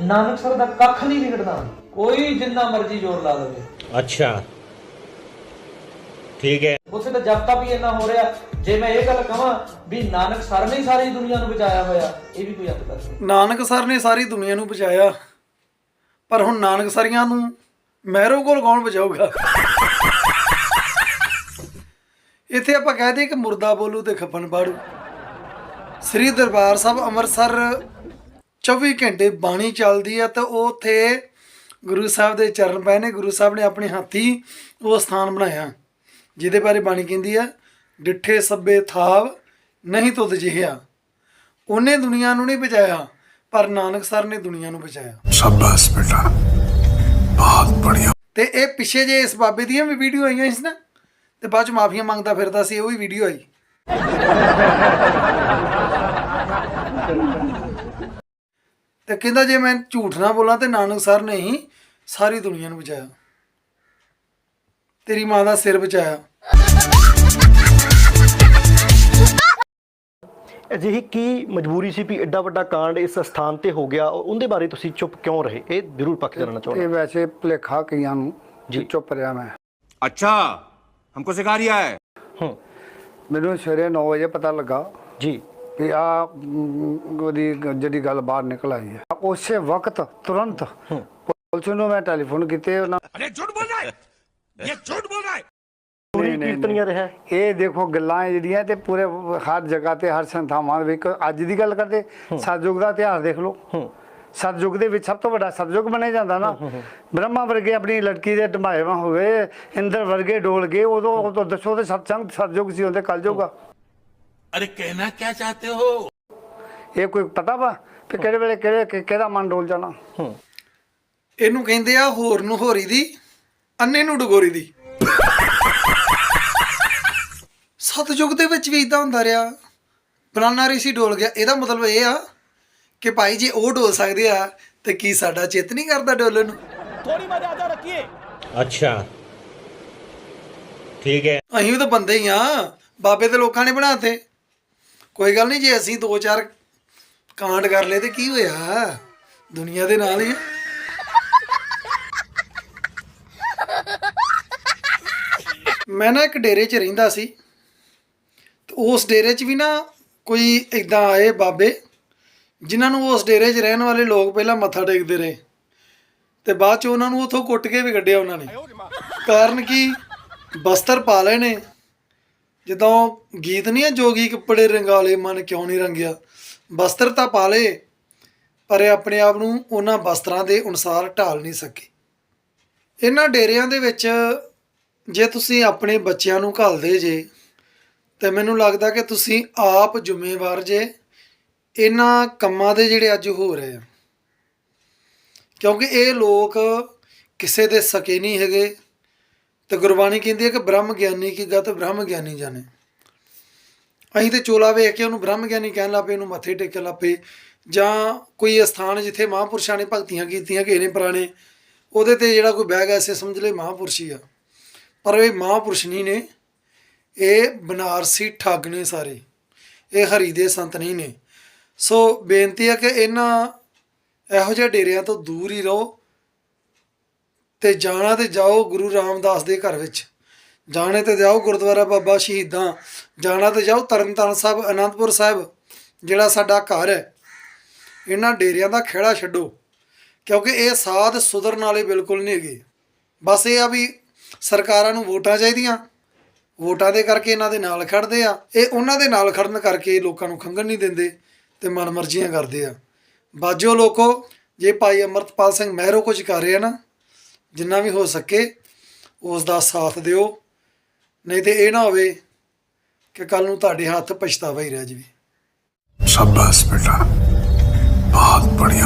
Nanak sir ਦਾ ਕੱਖ ਨਹੀਂ ਵਿਗੜਦਾ। ਕੋਈ ਜਿੰਨਾ ਮਰਜ਼ੀ ਜ਼ੋਰ ਲਾ ਲਵੇ ਅੱਛਾ। ਠੀਕ ਹੈ। ਉਸੇ ਦਾ ਜਪਤਾ ਵੀ ਇੰਨਾ ਹੋ ਰਿਹਾ। ਜੇ ਮੈਂ ਇਹ ਗੱਲ ਕਹਾਂ ਵੀ ਨਾਨਕ ਸਰ ਨੇ ਸਾਰੀ ਦੁਨੀਆ ਨੂੰ ਬਚਾਇਆ ਹੋਇਆ ਇਹ ਵੀ ਕੋਈ ਹੱਦ ਨਾਨਕ ਸਰ ਨੇ ਸਾਰੀ ਦੁਨੀਆ ਨੂੰ ਬਚਾਇਆ। ਪਰ ਹੁਣ ਨਾਨਕ ਸਰੀਆਂ ਨੂੰ ਮਹਿਰੋ ਕੋਲ ਕੌਣ ਬਚਾਊਗਾ? ਇੱਥੇ ਆਪਾਂ ਕਹਦੇ ਕਿ ਮੁਰਦਾ ਬੋਲੂ ਤੇ ਖੱਪਣ ਬਾੜੂ। ਸ੍ਰੀ ਦਰਬਾਰ ਸਾਹਿਬ ਅੰਮ੍ਰਿਤਸਰ 24 ਘੰਟੇ ਬਾਣੀ ਚੱਲਦੀ ਹੈ ਤਾਂ ਉਹ ਉੱਥੇ ਗੁਰੂ ਸਾਹਿਬ ਦੇ ਚਰਨ ਪਏ ਨੇ ਗੁਰੂ ਸਾਹਿਬ ਨੇ ਆਪਣੇ ਹੱਥੀ ਉਹ ਸਥਾਨ ਬਣਾਇਆ ਜਿਹਦੇ ਬਾਰੇ ਬਾਣੀ ਕਹਿੰਦੀ ਆ ਡਿੱਠੇ ਸੱਬੇ ਥਾਵ ਨਹੀਂ ਤੁਧ ਜਿਹਿਆ। ਉਹਨੇ ਦੁਨੀਆ ਨੂੰ ਨਹੀਂ ਬਚਾਇਆ ਪਰ ਨਾਨਕ ਸਰ ਨੇ ਦੁਨੀਆ ਨੂੰ ਬਚਾਇਆ। ਸ਼ਾਬਾਸ਼ ਬੇਟਾ ਬਹੁਤ ਬੜੀਆ। ਤੇ ਇਹ ਪਿੱਛੇ ਜੇ ਇਸ ਬਾਬੇ ਦੀਆਂ ਵੀ ਵੀਡੀਓ ਆਈਆਂ ਸੀ ਨਾ ਤੇ ਬਾਅਦ ਚ ਮਾਫੀਆ ਮੰਗਦਾ ਫਿਰਦਾ ਸੀ ਉਹ ਵੀ ਵੀਡੀਓ ਆਈ। ਤੇ ਕਹਿੰਦਾ ਜੇ ਮੈਂ ਝੂਠ ਨਾ ਬੋਲਾਂ ਤੇ ਨਾਨਕ ਸਰ ਨੇ ਹੀ ਸਾਰੀ ਦੁਨੀਆ ਨੂੰ ਬਚਾਇਆ ਤੇਰੀ ਮਾਂ ਦਾ ਸਿਰ ਬਚਾਇਆ ਅਜਿਹੀ ਕੀ ਮਜਬੂਰੀ ਸੀ ਵੀ ਐਡਾ ਵੱਡਾ ਕਾਂਡ ਇਸ ਸਥਾਨ ਤੇ ਹੋ ਗਿਆ ਔਰ ਉਹਦੇ ਬਾਰੇ ਤੁਸੀਂ ਚੁੱਪ ਕਿਉਂ ਰਹੇ ਇਹ ਜ਼ਰੂਰ ਪੱਕ ਜਾਣਨਾ ਚਾਹੁੰਦਾ ਇਹ ਵੈਸੇ ਭੁਲੇਖਾ ਕਈਆਂ ਨੂੰ ਜੀ ਚੁੱਪ ਰਿਹਾ ਮੈਂ अच्छा हमको सिखा रिया है ਹੂੰ ਮੈਨੂੰ ਸਵੇਰੇ 9 ਵਜੇ ਪਤਾ ਲੱਗਾ ਜੀ ਵੀ ਆ ਉਹਦੀ ਜਿਹੜੀ ਗੱਲ ਬਾਹਰ ਨਿਕਲ ਆਈ ਹੈ। ਉਸੇ ਵਕਤ ਤੁਰੰਤ ਪੁਲਿਸ ਨੂੰ ਮੈਂ ਟੈਲੀਫੋਨ ਕੀਤੇ ਉਹਨਾਂ ਅਰੇ ਝੂਠ ਬੋਲ ਰਹਾ ਹੈ? ਇਹ ਝੂਠ ਬੋਲ ਰਹਾ ਹੈ? ਪੂਰੀ ਕੀਰਤਨੀਆ ਰਿਹਾ ਇਹ ਦੇਖੋ ਗੱਲਾਂ ਜਿਹੜੀਆਂ ਤੇ ਪੂਰੇ ਹਰ ਜਗ੍ਹਾ ਤੇ ਹਰ ਸੰਥਾਵਾਂ ਵਿੱਚ ਅੱਜ ਦੀ ਗੱਲ ਕਰਦੇ ਸਤਜੁਗ ਦਾ ਇਤਿਹਾਸ ਦੇਖ ਲਓ। ਸਤਜੁਗ ਦੇ ਵਿੱਚ ਸਭ ਤੋਂ ਵੱਡਾ ਸਤਜੁਗ ਬਣਿਆ ਜਾਂਦਾ ਨਾ। ਬ੍ਰਹਮਾ ਵਰਗੇ ਆਪਣੀ ਲੜਕੀ ਦੇ ਢਮਾਏਵਾ ਹੋਵੇ ਇੰਦਰ ਵਰਗੇ ਡੋਲ ਗਏ ਉਦੋਂ ਉਦੋਂ ਦੱਸੋ ਤੇ ਸਤਸੰਗ ਸਤਜੁਗ ਸੀ ਹੁੰਦੇ ਕਲਯੁਗ ਆ। अरे कहना क्या चाहते हो ਇਹ ਕੋਈ ਪਤਾ ਵਾ ਕਿ ਕਿਹੜੇ ਵੇਲੇ ਕਿਹੜੇ ਕਿ- ਕਿਹਦਾ ਮਨ ਡੋਲ ਜਾਣਾ ਹੂੰ ਇਹਨੂੰ ਕਹਿੰਦੇ ਆ ਹੋਰ ਨੂੰ ਹੋਰੀ ਦੀ ਅੰਨੇ ਨੂੰ ਡਗੋਰੀ ਦੀ ਸਤਜੁਗ ਦੇ ਵਿੱਚ ਵੀ ਇਦਾਂ ਹੁੰਦਾ ਰਿਹਾ ਬਨਾਨਾ ਰਿਸ਼ੀ ਡੋਲ ਗਿਆ ਇਹਦਾ ਮਤਲਬ ਇਹ ਆ ਕਿ ਭਾਈ ਜੇ ਉਹ ਡੋਲ ਸਕਦੇ ਆ ਤੇ ਕੀ ਸਾਡਾ ਚਿੱਤ ਨਹੀਂ ਕਰਦਾ ਡੋਲਣ ਨੂੰ अच्छा ठीक है ਅਸੀਂ ਵੀ ਤਾਂ ਬੰਦੇ ਹੀ ਆ ਬਾਬੇ ਤੇ ਲੋਕਾਂ ਨੇ ਬਣਾਤੇ ਕੋਈ ਗੱਲ ਨਹੀਂ, ਜੇ ਅਸੀਂ ਦੋ ਚਾਰ ਕਾਂਡ ਕਰ ਲਏ ਤੇ ਕੀ ਹੋਇਆ? ਦੁਨੀਆ ਦੇ ਨਾਲ ਹੀ ਮੈਂ ਨਾ ਇੱਕ ਡੇਰੇ 'ਚ ਰਹਿੰਦਾ ਸੀ। ਤੇ ਉਸ ਡੇਰੇ 'ਚ ਵੀ ਨਾ ਕੋਈ ਇਦਾਂ ਆਏ ਬਾਬੇ, ਜਿਨ੍ਹਾਂ ਨੂੰ ਉਸ ਡੇਰੇ 'ਚ ਰਹਿਣ ਵਾਲੇ ਲੋਕ ਪਹਿਲਾਂ ਮੱਥਾ ਟੇਕਦੇ ਰਹੇ। ਤੇ ਬਾਅਦ 'ਚ ਉਹਨਾਂ ਨੂੰ ਉੱਥੋਂ ਕੁੱਟ ਕੇ ਵੀ ਕੱਢਿਆ ਉਹਨਾਂ ਨੇ। ਕਾਰਨ ਕੀ? ਬਸਤਰ ਪਾ ਲਏ ਨੇ। ਜਦੋਂ ਗੀਤ ਨਹੀਂ ਆ, ਜੋਗੀ ਕੱਪੜੇ ਰੰਗਾਲੇ, ਮਨ ਕਿਉਂ ਨਹੀਂ ਰੰਗਿਆ? ਵਸਤਰ ਤਾਂ ਪਾ ਲਏ, ਪਰ ਇਹ ਆਪਣੇ ਆਪ ਨੂੰ ਉਹਨਾਂ ਵਸਤਰਾਂ ਦੇ ਅਨੁਸਾਰ ਢਾਲ ਨਹੀਂ ਸਕੇ। ਇਹਨਾਂ ਡੇਰਿਆਂ ਦੇ ਵਿੱਚ ਜੇ ਤੁਸੀਂ ਆਪਣੇ ਬੱਚਿਆਂ ਨੂੰ ਘੱਲਦੇ ਜੇ, ਤੇ ਮੈਨੂੰ ਲੱਗਦਾ ਕਿ ਤੁਸੀਂ ਆਪ ਜ਼ਿੰਮੇਵਾਰ ਜੇ ਇਹਨਾਂ ਕੰਮਾਂ ਦੇ ਜਿਹੜੇ ਅੱਜ ਹੋ ਰਹੇ ਆ। ਕਿਉਂਕਿ ਇਹ ਲੋਕ ਕਿਸੇ ਦੇ ਸਕੇ ਨਹੀਂ ਹੈਗੇ ਤੇ ਗੁਰਬਾਣੀ ਕਹਿੰਦੀ ਹੈ ਕਿ ਬ੍ਰਹਮ ਗਿਆਨੀ ਕੀ ਗਤ ਬ੍ਰਹਮ ਗਿਆਨੀ ਜਾਣੇ। ਅਸੀਂ ਤੇ ਚੋਲਾ ਵੇਖ ਕੇ ਉਹਨੂੰ ਬ੍ਰਹਮ ਗਿਆਨੀ ਕਹਿਣ ਲੱਪੇ ਉਹਨੂੰ ਮੱਥੇ ਟੇਕਣ ਲੱਪੇ ਜਾਂ ਕੋਈ ਅਸਥਾਨ ਜਿੱਥੇ ਮਹਾਂਪੁਰਸ਼ਾਂ ਨੇ ਭਗਤੀਆਂ ਕੀਤੀਆਂ ਕਿਸੇ ਨੇ ਪੁਰਾਣੇ, ਉਹਦੇ ਤੇ ਜਿਹੜਾ ਕੋਈ ਬਹਿ ਗਿਆ ਐਸੇ ਸਮਝ ਲੈ ਮਹਾਂਪੁਰਸ਼ ਹੀ ਆ। ਪਰ ਇਹ ਮਹਾਂਪੁਰਸ਼ ਨਹੀਂ ਨੇ, ਇਹ ਬਨਾਰਸੀ ਠੱਗ ਨੇ ਸਾਰੇ। ਇਹ ਹਰੀ ਦੇ ਸੰਤ ਨਹੀਂ ਨੇ। ਸੋ ਬੇਨਤੀ ਹੈ ਕਿ ਇਹਨਾਂ ਇਹੋ ਜਿਹੇ ਡੇਰਿਆਂ ਤੋਂ ਦੂਰ ਹੀ ਰਹੋ। ਤੇ ਜਾਣਾ ਤੇ ਜਾਓ ਗੁਰੂ ਰਾਮਦਾਸ ਦੇ ਘਰ ਵਿੱਚ। ਜਾਣੇ ਤੇ ਜਾਓ ਗੁਰਦੁਆਰਾ ਬਾਬਾ ਸ਼ਹੀਦਾਂ। ਜਾਣਾ ਤੇ ਜਾਓ ਤਰਨਤਾਰਨ ਸਾਹਿਬ, ਅਨੰਦਪੁਰ ਸਾਹਿਬ, ਜਿਹੜਾ ਸਾਡਾ ਘਰ ਹੈ। ਇਹਨਾਂ ਡੇਰਿਆਂ ਦਾ ਖੇੜਾ ਛੱਡੋ, ਕਿਉਂਕਿ ਇਹ ਸਾਧ ਸੁਧਰਨ ਵਾਲੇ ਬਿਲਕੁਲ ਨਹੀਂ ਹੈਗੇ। ਬਸ ਇਹ ਆ ਵੀ ਸਰਕਾਰਾਂ ਨੂੰ ਵੋਟਾਂ ਚਾਹੀਦੀਆਂ। ਵੋਟਾਂ ਦੇ ਕਰਕੇ ਇਹਨਾਂ ਦੇ ਨਾਲ ਖੜਦੇ ਆ। ਇਹ ਉਹਨਾਂ ਦੇ ਨਾਲ ਖੜਨ ਕਰਕੇ ਲੋਕਾਂ ਨੂੰ ਖੰਗਣ ਨਹੀਂ ਦਿੰਦੇ ਤੇ ਮਨਮਰਜ਼ੀਆਂ ਕਰਦੇ ਆ। ਬਾਜੋ ਲੋਕੋ, ਜੇ ਭਾਈ ਅਮਰਤਪਾਲ ਸਿੰਘ ਮਹਿਰੋ ਕੁਝ ਕਰ ਰਿਹਾ ਨਾ ਜਿੰਨਾ ਵੀ ਹੋ ਸਕੇ ਉਸ ਦਾ ਸਾਥ ਦਿਓ। ਨਹੀਂ ਤੇ ਇਹ ਨਾ ਹੋਵੇ ਕਿ ਕੱਲ ਨੂੰ ਤੁਹਾਡੇ ਹੱਥ ਪਛਤਾਵਾ ਹੀ ਰਹਿ ਜਾਵੇ। ਸ਼ਾਬਾਸ਼ ਬੇਟਾ। ਬਹੁਤ ਬੜੀਆ